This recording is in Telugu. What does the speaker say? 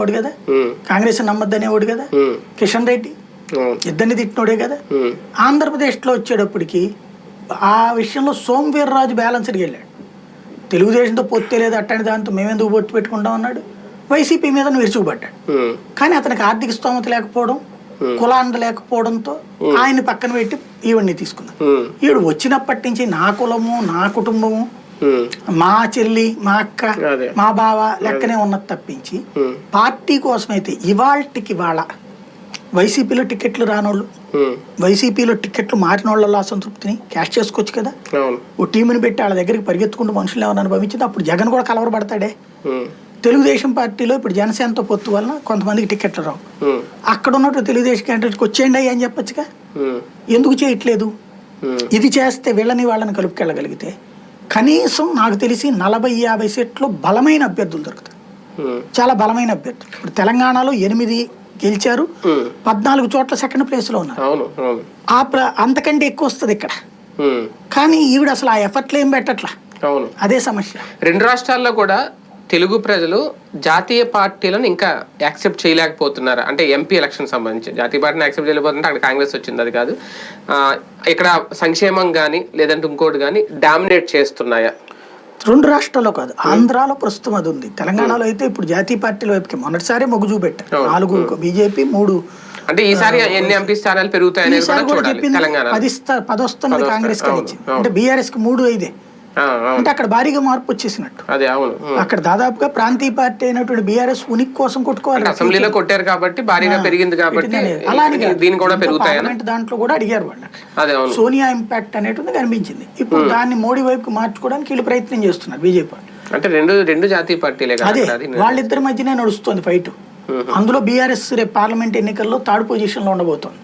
వాడు కదా? కాంగ్రెస్ నమ్మద్దనేవాడు కదా? కిషన్ రెడ్డి ఇద్దరిని తిట్టినోడే కదా? ఆంధ్రప్రదేశ్లో వచ్చేటప్పటికి ఆ విషయంలో సోమవీర్రాజు బ్యాలెన్స్డ్కి వెళ్ళాడు. తెలుగుదేశంతో పొత్తే లేదు అట్టని దాంతో మేమెందుకు పొత్తు పెట్టుకుంటాం అన్నాడు. వైసీపీ మీద విరుచుకుపడ్డాడు. కానీ అతనికి ఆర్థిక స్తోమత లేకపోవడం కులాండ లేకపోవడంతో ఆయన పక్కన పెట్టి ఈవిడ్ని తీసుకున్నాడు. ఈవిడ వచ్చినప్పటి నుంచి నా కులము నా కుటుంబము మా చెల్లి మా అక్క. మా బావ లెక్కనే ఉన్నది తప్పించి పార్టీ కోసమైతే ఇవాళకి ఇవాళ వైసీపీలో టికెట్లు రానోళ్ళు వైసీపీలో టికెట్లు మారిన వాళ్ళ అసంతృప్తిని క్యాష్ చేసుకోవచ్చు కదా? ఓ టీంని పెట్టి వాళ్ళ దగ్గరికి పరిగెత్తుకుంటూ మనుషులు ఏమైనా అనుభవించింది? అప్పుడు జగన్ కూడా కలవరపడతాడే. ఉమ్, తెలుగుదేశం పార్టీలో ఇప్పుడు జనసేనతో పొత్తు వలన కొంతమందికి టికెట్లు రావు. అక్కడ ఉన్నట్టు తెలుగుదేశం క్యాండిడేట్కి వచ్చేయండి అని చెప్పొచ్చుగా? ఎందుకు చేయట్లేదు? ఇది చేస్తే వీళ్ళని వాళ్ళని కలుపుకెళ్ళగలిగితే కనీసం నాకు తెలిసి నలభై యాభై సీట్లు బలమైన అభ్యర్థులు దొరుకుతాయి. చాలా బలమైన అభ్యర్థులు. ఇప్పుడు తెలంగాణలో ఎనిమిది గెలిచారు పద్నాలుగు చోట్ల సెకండ్ ప్లేస్లో ఉన్నారు. ఆ ప్ర అంతకంటే ఎక్కువ వస్తుంది ఇక్కడ. కానీ ఈవిడ అసలు ఆ ఎఫర్ట్లు ఏం పెట్టట్లా? అదే సమస్య. రెండు రాష్ట్రాల్లో కూడా తెలుగు ప్రజలు జాతీయ పార్టీలను ఇంకా యాక్సెప్ట్ చేయలేకపోతున్నారు. అంటే ఎంపీ ఎలక్షన్ సంబంధించి. జాతీయ పార్టీని యాక్సెప్ట్ చేయలేకపోతుంటే అక్కడ కాంగ్రెస్ వచ్చింది అది కాదు. ఇక్కడ సంక్షేమం కానీ లేదంటే ఇంకోటి కానీ డామినేట్ చేస్తున్నాయా? రెండు రాష్ట్రాల్లో కాదు. ఆంధ్రాలో ప్రస్తుతం అది ఉంది. తెలంగాణలో అయితే ఇప్పుడు జాతీయ పార్టీల వైపుకి మొదటిసారి మొగ్గు చూపెట్టారు. నాలుగు బీజేపీ మూడు అంటే ఈసారి ఎన్ని ఎంపీ స్థానాలు కూడా చెప్పింది తెలంగాణ పది స్థా- పది వస్తున్నది పది కాంగ్రెస్ అవును, అంటే బీఆర్ఎస్కి మూడు ఐదే. అంటే అక్కడ భారీగా మార్పు వచ్చేసినట్టు. అదే అవును. ఉమ్. అక్కడ దాదాపుగా ప్రాంతీయ పార్టీ అయినటువంటి బీఆర్ఎస్ ఉనికి కోసం కొట్టుకోవాలి అసెంబ్లీలో కొట్టారు కాబట్టి భారీగా పెరిగింది కాబట్టి అలా అని కాదు. దీని కూడా పార్లమెంట్ దాంట్లో కూడా అడిగారు వాళ్ళు. సోనియా ఇంపాక్ట్ అనేటువంటి కనిపించింది. ఇప్పుడు దాన్ని మోడీ వైపుకి మార్చుకోవడానికి వీళ్ళు ప్రయత్నం చేస్తున్నారు బీజేపీ అంటే రెండు రెండు జాతీయ పార్టీలే అదే వాళ్ళిద్దరి మధ్యనే నడుస్తుంది ఫైట్. అందులో బీఆర్ఎస్ రేపు పార్లమెంట్ ఎన్నికల్లో థర్డ్ పొజిషన్లో ఉండబోతోంది.